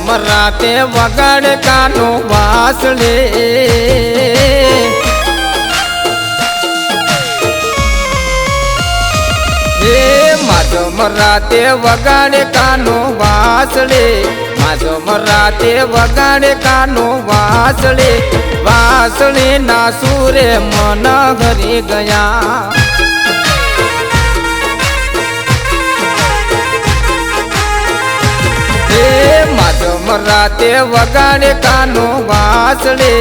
મરાતે વગડ કાનો વાસળે હે માધો મરાતે વગાડે કાનો વાસળે માધો મરાતે વગાડે કાનો વાસળે વાસળે ના સુરે મન ઘરી ગયા. મરાતે વગાડે કાનો વાસળે.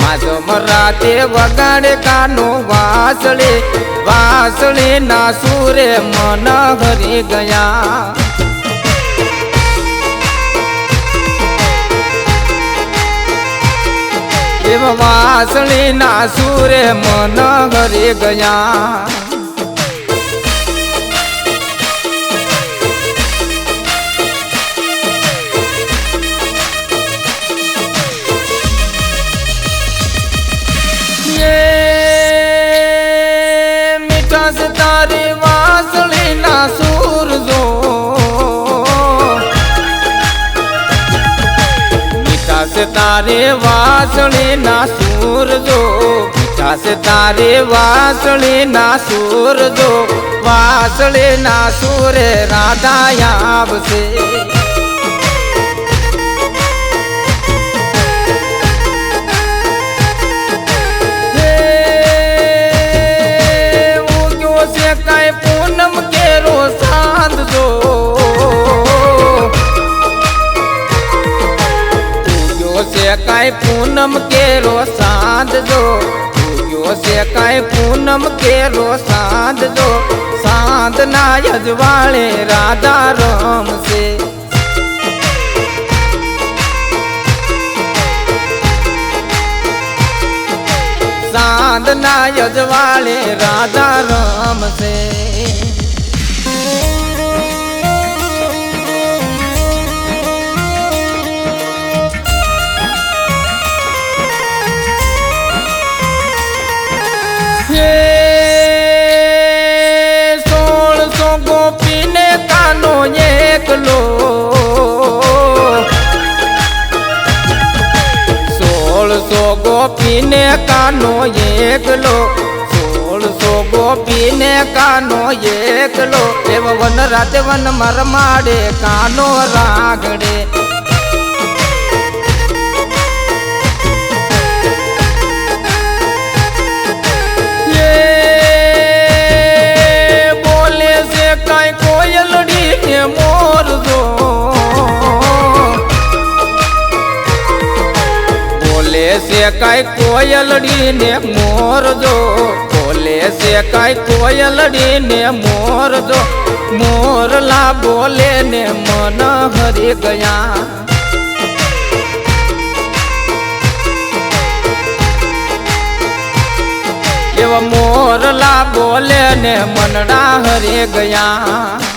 માધો મરાતે વગાડે કાનો વાસળે. વાસળે ના સુરે મન હરી ગયા. એમ વાસળી ના સુરે મન ઘરે ગયા. મીઠાશ તારે વાસળી ના સૂરજો મીઠાશ તારે વાસળી ના સૂરજો વાસળી ના સૂરે રાધા આવશે. છે કાંઈ પૂનમ કેરો સાંધજો. ઉગ્યો છે કાંઈ પૂનમ કેરો સાંધજો. સાંધના યજવાળે રાધા રમશે. સાંધના યજવાળે રાધા રમશે. હે ગોપીને કાનો એકલો સોળસો ગોપીને કાનો એકલો. એવ વન રાતે વન મરમાડે કાનો રાગડે. કઈ કોયલડી ને મોરજો. બોલે કઈ કોયલડી ને મોરજો. મોરલા બોલે ને મન હરી ગયા. એવા મોરલા બોલે ને મનડા હરે ગયા.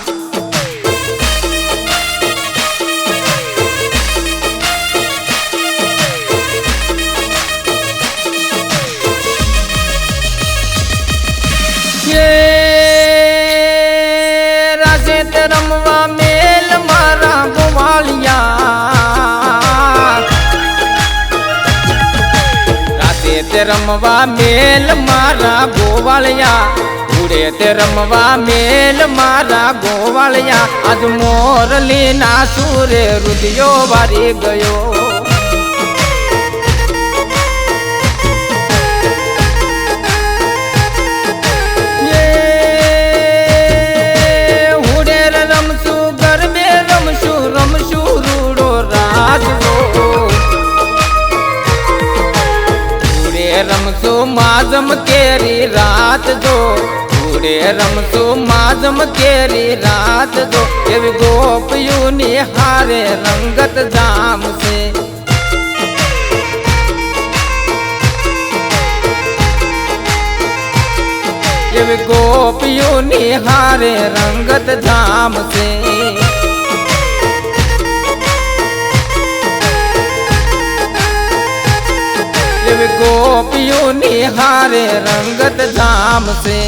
તે રમવા મેલ મારા ગોવાળિયા ઉડે તે રમવા મેલ મારા ગોવાળિયા આજ મોરલી ના સુરે રુદિયો વારી ગયો. માજમ કેરી રાત જો પૂરે રમશો માજમ કેરી રાત જો એવી ગોપીઓની હારે રંગત જામશે. એવી ગોપીઓની હારે રંગત જામશે. ગોપીઓની હારે રંગત જામશે.